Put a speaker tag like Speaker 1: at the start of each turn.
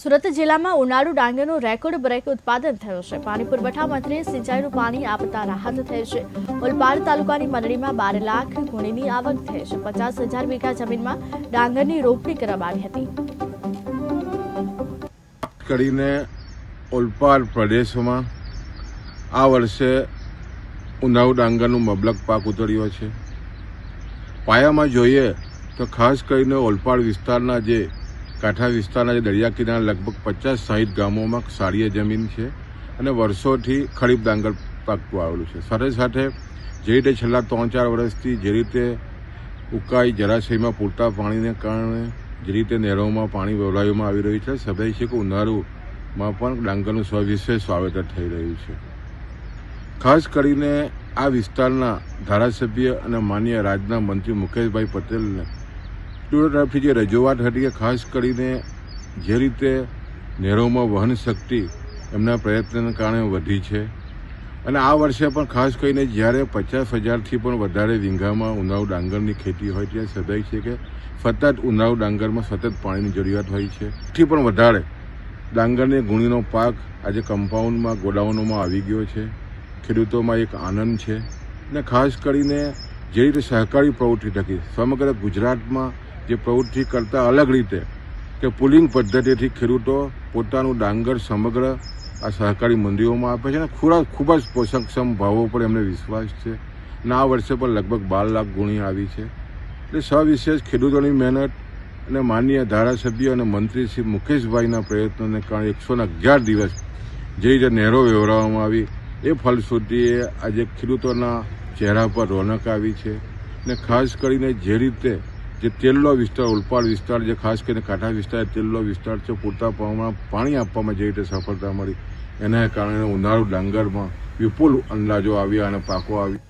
Speaker 1: સુરત જિલ્લામાં ઉનાળુ ડાંગરનું record break ઉત્પાદન થયું છે. પાણી પુરવઠા મંત્રીએ સિંચાઈનું પાણી આપતા રાહત થઈ છે. ઓલપાડ તાલુકાની મંડળીમાં બાર લાખ ગુણીની આવક થઈ છે. પચાસ હજાર વીઘા જમીનમાં ડાંગરની રોપણી કરવામાં આવી હતી.
Speaker 2: કરીને ઓલપાડ પ્રદેશમાં આ વર્ષે ઉનાળુ ડાંગરનું મબલક પાક ઉતર્યો છે. પાયામાં જોઈએ તો ખાસ કરીને ઓલપાડ વિસ્તારના જે કાંઠા વિસ્તારના જે દરિયા કિનારા લગભગ પચાસ સાહીઠ ગામોમાં સારીય જમીન છે અને વર્ષોથી ખરીફ ડાંગર પાકતું આવેલું છે. સાથે સાથે જે રીતે છેલ્લા ત્રણ ચાર વર્ષથી જે રીતે ઉકાઈ જળાશયમાં પૂરતા પાણીને કારણે જે રીતે નહેરોમાં પાણી વેવડાવવામાં આવી રહ્યું છે સભાઈ છે કે ઉનાળુમાં પણ ડાંગરનું સવિશેષ વાવેતર થઈ રહ્યું છે. ખાસ કરીને આ વિસ્તારના ધારાસભ્ય અને માન્ય રાજના મંત્રી મુકેશભાઈ પટેલને સ્ટુડન્ટ તરફથી જે રજૂઆત હતી કે ખાસ કરીને જે રીતે નહેરોમાં વહન શક્તિ એમના પ્રયત્નને કારણે વધી છે. અને આ વર્ષે પણ ખાસ કરીને જ્યારે પચાસ હજારથી પણ વધારે વીંઘામાં ઉનાળુ ડાંગરની ખેતી હોય ત્યારે સદાય છે કે સતત ઉનાળુ ડાંગરમાં સતત પાણીની જરૂરિયાત હોય છે. થી પણ વધારે ડાંગરની ગુણીનો પાક આજે કમ્પાઉન્ડમાં, ગોડાઉનોમાં આવી ગયો છે. ખેડૂતોમાં એક આનંદ છે. અને ખાસ કરીને જે રીતે સહકારી પ્રવૃત્તિ થકી સમગ્ર ગુજરાતમાં જે પ્રવૃત્તિ કરતાં અલગ રીતે કે પુલિંગ પદ્ધતિથી ખેડૂતો પોતાનું ડાંગર સમગ્ર આ સહકારી મંડીઓમાં આપે છે અને ખોરાક ખૂબ જ પોષકક્ષમ ભાવો પર એમને વિશ્વાસ છે. અને આ વર્ષે પણ લગભગ બાર લાખ ગુણી આવી છે. એટલે સવિશેષ ખેડૂતોની મહેનત અને માનનીય ધારાસભ્ય અને મંત્રી શ્રી મુકેશભાઈના પ્રયત્નોને કારણે એકસોના અગિયાર દિવસ જે રીતે નહેરો વ્યવહારવામાં આવી, એ ફલશ્રુતિએ આજે ખેડૂતોના ચહેરા પર રોનક આવી છે. ને ખાસ કરીને જે રીતે જે તેલનો વિસ્તાર ઉલપાડ વિસ્તાર, જે ખાસ કરીને કાંઠા વિસ્તાર તેલનો વિસ્તાર છે, પૂરતા પ્રમાણમાં પાણી આપવામાં જે રીતે સફળતા મળી. એના કારણે ઉનાળુ ડાંગરમાં વિપુલ અંદાજો આવ્યા અને પાકો આવી